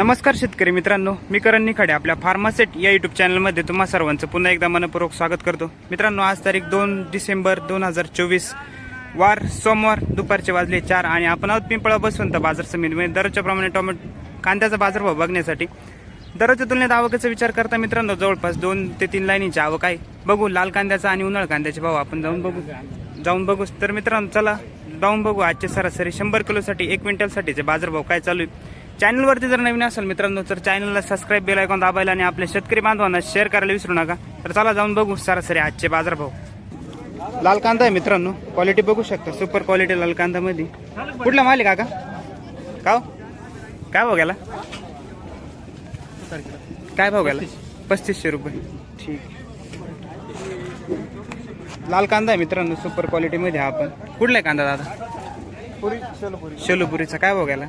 नमस्कार शेतकरी मित्रांनो मी करण निखाडे आपल्या फार्मासेट या युट्यूब चॅनलमध्ये तुम्हा सर्वांचं पुन्हा एकदा मनपूर्वक स्वागत करतो. मित्रांनो आज तारीख दोन डिसेंबर दोन हजार चोवीस वार सोमवार दुपारचे वाजले चार आणि आपण आहोत पिंपळा बसवंत बाजार समितीमध्ये. दररोजच्या प्रमाणे टोमॅटो कांद्याचा बाजारभाव बघण्यासाठी. दररोजच्या तुलनेत आवकाचा विचार करता मित्रांनो जवळपास दोन ते तीन लाईनीची आवक आहे. बघू लाल कांद्याचा आणि उन्हाळ कांद्याचे भाव आपण जाऊन बघू. जाऊन बघू. तर मित्रांनो चला जाऊन बघू. आजचे सरासरी शंभर किलोसाठी एक क्विंटलसाठीचे बाजारभाव काय चालू आहे? चॅनलवरती जर नवीन असेल मित्रांनो तर चॅनलला सबस्क्राईब बेल ऐकून दाबायला आणि आपल्या शेतकरी बांधवांना शेअर करायला विसरू नका. तर चला जाऊन बघू सरासरी आजचे बाजारभाव. लाल कांदा आहे मित्रांनो. क्वालिटी बघू शकता. सुपर क्वालिटी लाल कांदामध्ये कुठला माल आहे काका? का? काय भाव गेला? काय भाव गेला? पस्तीसशे रुपये. ठीक. लाल कांदा आहे मित्रांनो. सुपर क्वालिटीमध्ये हा आपण. कुठला आहे कांदा दादा? शेलूपुरीचा. काय भाव गेला?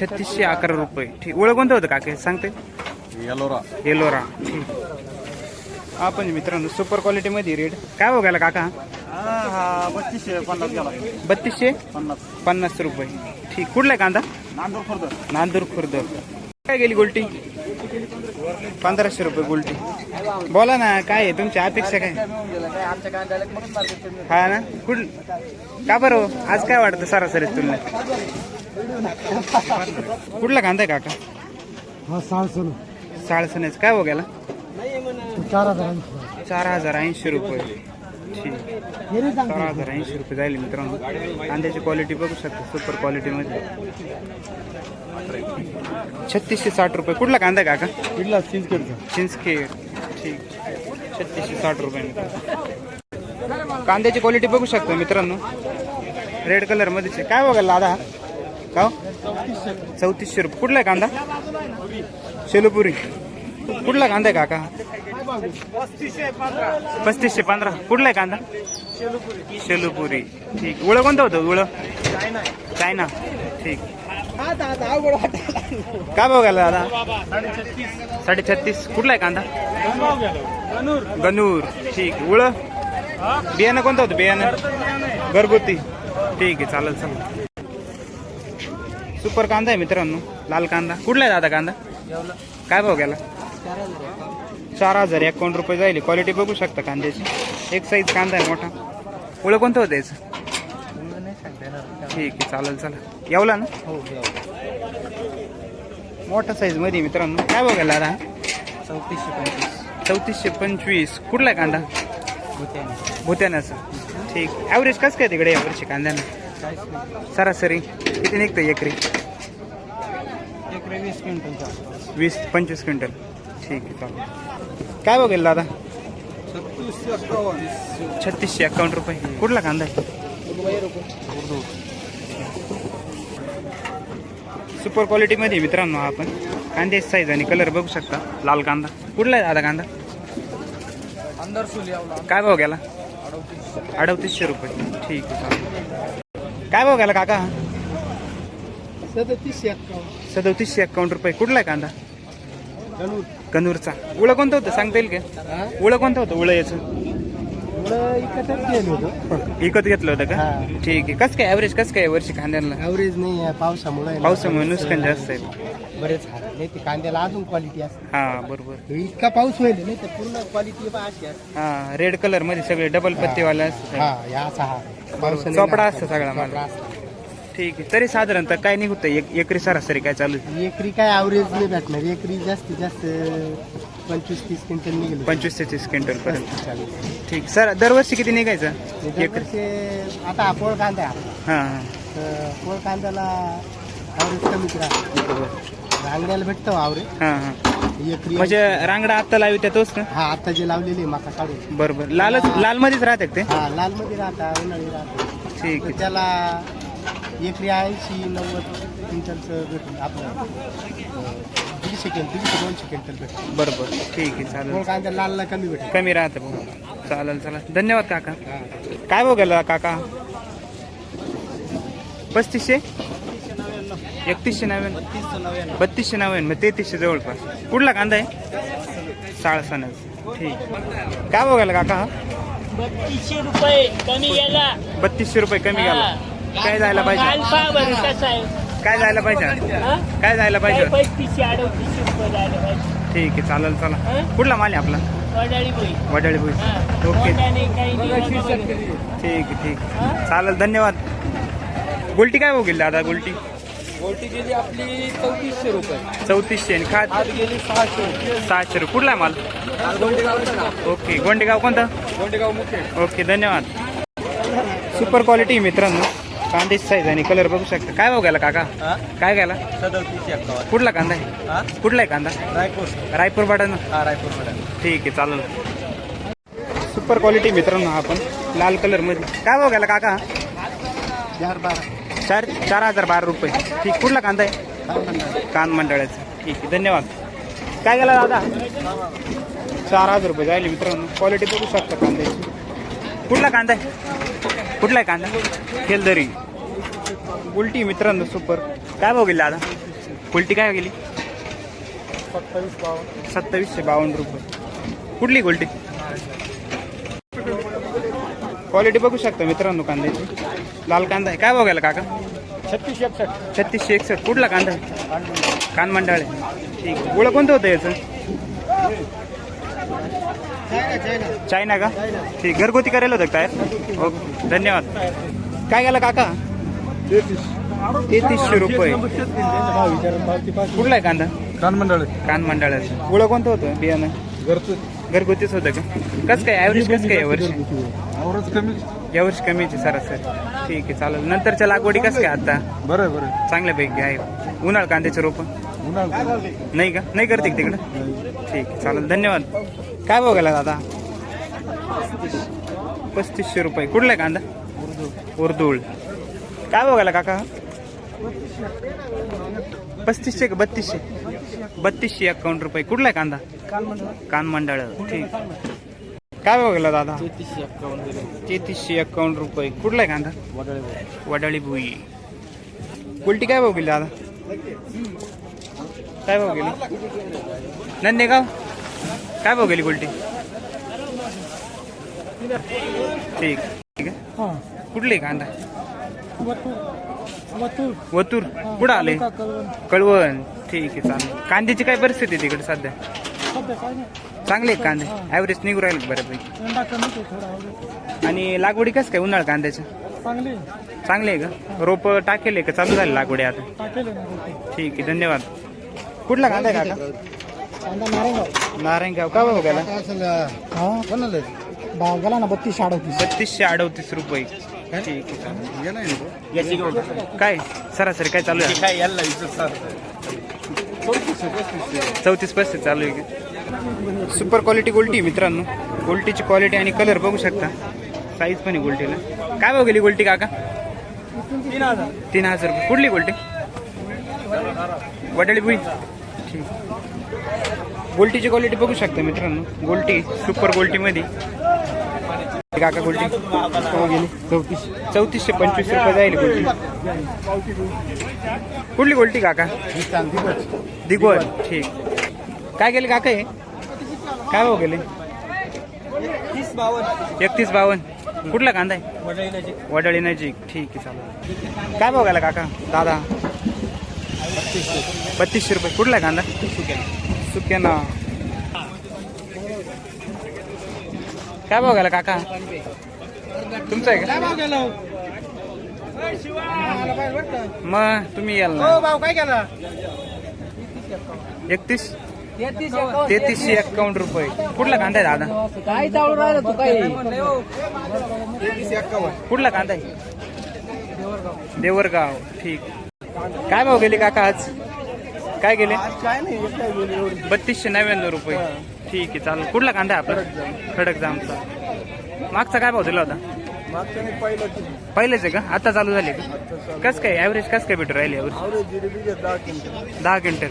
छत्तीसशे अकरा रुपये. ठीक. ओळख कोणतं होतं काके? सांगते. येलोरा एलोरा. ठीक. आपण मित्रांनो सुपर क्वालिटीमध्ये रेट. काय गेला काका? हा बत्तीसशे पन्नास गेला. बत्तीसशे? पन्नास. पन्नास रुपये. ठीक. कुठला आहे कांदा? नांदूर खुर्द. नांदूर खुर्द. काय गेली गोल्टी? पंधराशे रुपये गोल्टी. बोला ना काय आहे? तुमची अपेक्षा काय? हा ना? कुठ का बरं हो? आज काय वाटतं सरासरी तुलनेत? कुठला कांदा आहे काका? हा साल सोनं काय हो गेला? चार हजार ऐंशी चार हजार ऐंशी रुपये. ठीक. हे. चार हजार ऐंशी रुपये जाईल मित्रांनो. कांद्याची क्वालिटी बघू शकता. सुपर क्वालिटीमध्ये छत्तीसशे साठ रुपये. कुठला कांदा आहे काका? इडला चिंचखेडचा. चिंचखे ठीक. छत्तीसशे साठ रुपये मित्रांनो. कांद्याची क्वालिटी बघू शकता मित्रांनो. रेड कलर मध्येच. आहे. काय बघायला दादा? का? हो? चौतीसशे रुपये. कुठला आहे कांदा? शेलुपुरी. कुठला कांदा आहे काका? पस्तीसशे पंधरा. कुठला आहे कांदा? शेलुपुरी. ठीक. उळं कोणतं होतं? उळं? चायना. ठीक. काय बघायला दादा? साडे छत्तीस कुठला आहे कांदा? गनूर ठीक. उळ? बियाणं कोणतं होतं? बियाणं. घरगुती. ठीक आहे. चालेल चालेल. सुपर कांदा आहे मित्रांनो लाल कांदा. कुठला आहे दादा कांदा? काय भाव गेला? चार हजार एकावन्न रुपये जाईल. क्वालिटी बघू शकता कांद्याची. एक साईज कांदा आहे मोठा. उळ कोणतं होतं याचं? ठीक आहे चालेल चालेल. येवला ना? मोठा साईजमध्ये मित्रांनो. काय बघायला दादा? चौतीसशे पंचवीस. चौतीसशे पंचवीस कुठला आहे कांदा? भूत्यानाचा. ठीक. ॲव्हरेज कसं काय तिकडे यावर्षी कांद्यानं? सरासरी किती निघतं एकरी? एक वीस क्विंटलचा वीस पंचवीस क्विंटल. ठीक आहे चालेल. काय बघेल दादा? छत्तीसशे अकाउंट रुपये. कुठला कांदा सुपर क्वालिटीमध्ये मित्रांनो आपण. कांद्याची साईज आणि कलर बघू शकता. लाल कांदा. कुठला आहे दादा कांदा? काय भाव गेला? अडतीसशे. रुपये. ठीक आहे काय भाव गेला काका? सदतीसशे एक्कावन्न. सदोतीसशे अकाउंट रुपये. कुठला आहे कांदा? गणूर कनूरचा उळं कोणतं होतं? सांगता येईल का? उळं कोणतं होतं? उळं याचं. एवढं इकतच गेलो होतो. विकत घेतलं होतं का? हा. ठीक आहे. कसं काय ॲव्हरेज कसं काय वर्षी कांद्याला? ॲव्हरेज नाही आहे पावसामुळे पावसामुळे नुकसान जास्त आहे. बरेच हाल नाही ते कांद्याला अजून क्वालिटी असते. हा बरोबर. इतका पाऊस होईल नाही तर पूर्ण क्वालिटी अशी असते. हा रेड कलरमध्ये सगळे डबल पत्तीवाले असतात. हा या असा हा पावसाने चोपडा असतो सगळा माल. चोपडा असतो. ठीक आहे. तरी साधारणतः काय निघतं एक एकरी सरासरी काय चालू आहे? एकरी काय ॲव्हरेज नाही भेटणार. एकरी जास्तीत जास्त पंचवीस तीस क्विंटल निघेल. पंचवीस ते तीस क्विंटल पर्यंत. पस्तीस चाळीस. ठीक. सर दरवर्षी किती निघायचं? एकरी. दरवर्षी आता हा पोळ कांदा आहे. आपला. हा हा. तर पोळ कांद्याला ॲव्हरेज कमीच राहतो रांगड्याला भेटतो ॲव्हरेज हा हा. एकरी म्हणजे रांगडा आत्ता लावी त्या तोच ना हा आता जे लावलेले आहे मका काढून. बरोबर. लालच लाल मध्येच राहते का ते? हा लाल मध्ये राहता उन्हाळी राहतो ठीक तर आहे त्याला एकरी ऐंशी नव्वद क्विंटलचं भेटून आपलं दीडशे क्विंटल दीडशे दोनशे क्विंटल भेटतो बरोबर. ठीक आहे चालेल. कांदा लालला कमी भेटेल. कमी राहतं भाऊ चालेल चालेल. धन्यवाद काका. हा. काय बघायला काका? पस्तीसशे? एकतीसशे नव्याण्णव. बत्तीसशे नव्याण्णव मग तेहतीसशे जवळपास. कुठला कांदा आहे? साळसानच ठीक काय बघायला काका हा? बत्तीसशे रुपये कमी गेला. बत्तीसशे रुपये कमी गेला. काय जायला पाहिजे? माल पहा बरं कसा आहे. काय जायला पाहिजे? काय जायला पाहिजे? पैतीसशे अडतीसशे रुपये जायला पाहिजे. ठीक आहे चालेल चला. कुठला माल आहे आपला? वडाळी बाई. वडाळी भुई हा. ओके. काही नाही. ठीक आहे ठीक आहे. चालेल धन्यवाद. गुलटी काय होईल दादा गुलटी? गोल्टी गेली आपली चौतीसशे रुपये. चौतीसशे आणि खात? आज गेली सहाशे. रुपये सहाशे रुपये. कुठला आहे माल? आज ना. ओके गोंडेगाव कोणतं? गोंडेगाव मुख्य ओके धन्यवाद. सुपर क्वालिटी मित्रांनो. कांद्याची साईज आणि कलर बघू शकता. काय भाव गेला काका? काय एक्कावन्न. कुठला कांदा आहे? कुठला आहे कांदा? रायपूर. रायपूर बाटानं हा रायपूर मॅडम ठीक आहे चालेल. सुपर क्वालिटी मित्रांनो हा पण लाल कलरमध्ये. काय भाव गेला काका? चार बारा. चार चार हजार बारा रुपये. ठीक कुठला कांदा आहे? कान मंडळाचा. ठीक आहे धन्यवाद. काय गेला दादा? चार हजार रुपये जायले मित्रांनो. क्वालिटी बघू शकता. कुठला कांदा आहे? कुठला आहे कांदा? खेलदरी. उलटी मित्रांनो सुपर काय भाव गेली दादा? उलटी काय गेली? सत्तावीसशे बावन्न रुपये. कुठली उलटी? क्वालिटी बघू शकता मित्रांनो कांद्याची. लाल कांदा आहे. काय भाव गेला काका? छत्तीस एकसष्ट. छत्तीसशे एकसष्ट. कुठला कांदा आहे? कानमंडाळ. आहे. ठीक. आहे गुळ कोणतं होतं याचं? चायना का? ठीक घरगुती करायला होतं काय ओके धन्यवाद. काय गेला काका? तेहतीसशे रुपये. कुठला आहे कांदा? कान मंडळ कान मंडळाचं. गुळ कोणतं होतं बियाणं? घरगुतीच होतं का? कसं काय ॲव्हरेज कसं काय यावर्षी कमी यावर्षी कमीची सरासरी. ठीक आहे चालेल. नंतरच्या लागवडी कसं काय आता? बरं बरं चांगल्यापैकी आहे. उन्हाळ कांद्याचे रोपं? नाही का? नाही करते तिकडं? ठीक आहे चालेल. धन्यवाद. काय भाव गेला दादा पस्तीसशे रुपये. कुठला आहे कांदा? उर्दूळ काय भाव गेला काका? पस्तीसशे का बत्तीसशे? बत्तीसशे अकाउंट रुपये. कुठला आहे कांदा? कान मंडळ. ठीक. काय भाव गेला दादा? तेहतीसशे तेहतीसशे अकाउंट रुपये. कुठला आहे कांदा? वडाळी भुई उलटी काय भाव गेली दादा? काय भाव गेली नंदेगाव? काय भाव गेली उलटी ठीक. ठीक आहे. कुठली कांदा? वतूर. कुठं आले? कळवण. ठीक आहे चालेल. कांद्याची काय परिस्थिती आहे तिकडे सध्या? चांगले आहेत कांदे. ॲव्हरेज निघू राहिले बऱ्यापैकी? आणि लागवडी कसं काय उन्हाळ कांद्याच्या चांगले आहे. का? रोप टाकेल आहे का? चालू झाले लागवडी आता? ठीक आहे धन्यवाद. कुठला कांदा आहे काका? नारायणगाव. का भाऊ गेला? भाव गेला ना बत्तीस अडतीस. बत्तीसशे अडतीस रुपये. ठीक आहे चालेल. काय सरासरी काय चालू आहे? चौतीस पस्तीस चालू आहे. सुपर क्वालिटी गोल्टी मित्रांनो. गोल्टीची क्वालिटी आणि कलर बघू शकता. साईज पण आहे गोल्टीला. काय भाव गेली गोल्टी काका? तीन हजार. रुपये. कुठली गोल्टी? वडाळी बुई ठीक. गोल्टीची क्वालिटी बघू शकता मित्रांनो. गोल्टी सुपर गोल्टीमध्ये काका गोल्टी. हो गेली. चौतीस चौतीसशे पंचवीस रुपये जाईल गोल्टी. कुठली गोल्टी काका? दिगोल. ठीक. काय गेले काका हे? काय भाऊ गेले? एकतीस बावन्न कुठला कांदा आहे? वडाळी नजीक ठीक आहे चालेल. काय भाऊ गेला काका? दादा? बत्तीसशे रुपये. कुठला कांदा? कांदा सुक्याना काय भाव गेला काका? तुमचा आहे का? मग तुम्ही याल ना. भाव काय केला एकतीस? तेहतीसशे एक्कावन्न रुपये. कुठला कांदा आहे दादा? काय चालू राहिलं तू काही? कुठला कांदा आहे? देवरगाव. ठीक. काय भाव गेले काका आज? काय गेले काय नाही बत्तीसशे नव्याण्णव रुपये. ठीक आहे चालेल. कुठला कांदा आहे आपला? खडक जामचा मागचा काय भाव दिला होता? पहिलेच आहे. का? आता चालू झाले का? कस काय ॲव्हरेज कस काय भेटू राहिले ॲव्हरेज दहा क्विंटल.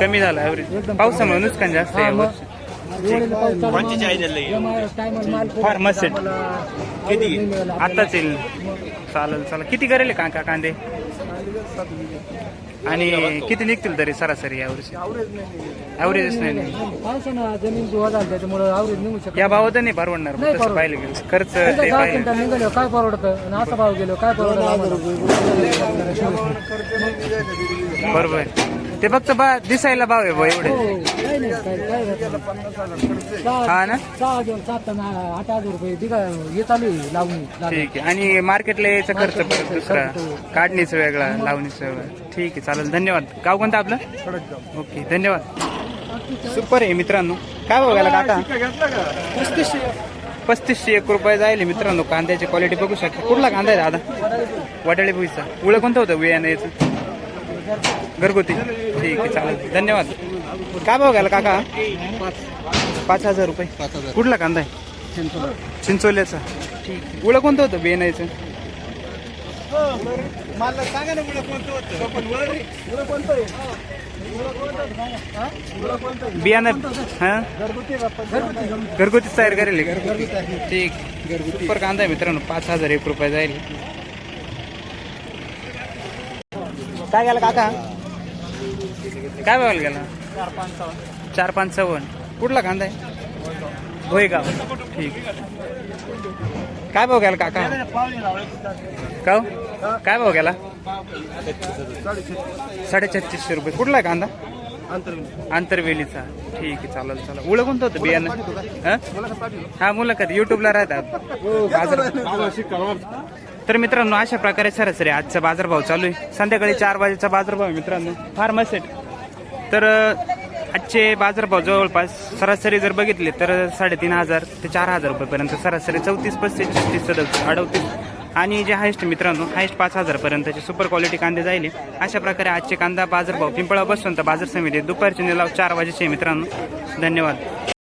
कमी झालं ॲव्हरेज पावसामुळे नुकसान जास्त आहे माल फार्मसेट किती? आताच येईल. चालेल चालेल. किती करेल काका कांदे? आणि किती निघतील तरी सरासरी यावर्षी ॲव्हरेजच नाही. पावसानं जमीन धुवा झाली त्याच्यामुळे आवरेज निघू शकत या भावात नाही परवडणार तसं. पाहिलं गेलं खर्च ते दहा पाहिलं क्विंटल निघालो काय परवडतं आणि असा भाव गेलो काय परवडत बरोबर आहे. ते फक्त बा दिसायला भाव आहे बा एवढे. हो हा ना? सहा हजार सात आणि आठ हजार रुपये हे चालू आहे लावणी लावणी. ठीक आहे. आणि मार्केटला यायचा खर्च परत दुसरा. काढणीच वेगळा लावणीच वेगळा. ठीक आहे चालेल. धन्यवाद. गाव कोणतं आपलं? ओके धन्यवाद. सुपर आहे मित्रांनो. काय गेला काका? पस्तीसशे एक रुपये जाईल मित्रांनो. कांद्याची क्वालिटी बघू शकता. कुठला कांदा आहे दादा? वडाळी भुईचा. उळं कोणतं होतं? बियाणं याचं? घरगुती. ठीक आहे चालेल. धन्यवाद. काय भाव घ्यायला काका? पाच हजार रुपये. कुठला कांदा आहे? चिंचोल्याचा. ठीक उळं कोणतं होतं बियाणं याचं बियाणं घरगुती तयार करेल का? ठीक. सुपर कांदा आहे मित्रांनो पाच हजार एक रुपये जाईल. काय गेला काका? काय बघायला गेला? चार पाच सवन कुठला कांदा आहे? होय का ठीक. काय भाव गेला काका? का हो? काय भाव गेला? साडेछत्तीसशे रुपये. कुठला आहे कांदा? आंतरवेलीचा. ठीक आहे चालेल चालेल. उळं कोणतं होतं बियाणं? हं? हा मुलाखत. युट्यूबला राहतात. तर मित्रांनो अशा प्रकारे सरासरी आजचा बाजारभाव चालू आहे. संध्याकाळी चार वाजेचा बाजारभाव आहे मित्रांनो. फार्मासेट तर आजचे बाजारभाव जवळपास सरासरी जर बघितले तर साडेतीन हजार ते चार हजार रुपयेपर्यंत सरासरी चौतीस पस्तीस छत्तीस सदतीस अडतीस आणि जे हायस्ट मित्रांनो हायस्ट पाच हजारपर्यंतचे सुपर क्वालिटी कांदे जाईल अशा प्रकारे आजचे कांदा बाजारभाव पिंपळा बसवंत बाजार समिती दुपारचे निलाव चार वाजेचे मित्रांनो. धन्यवाद.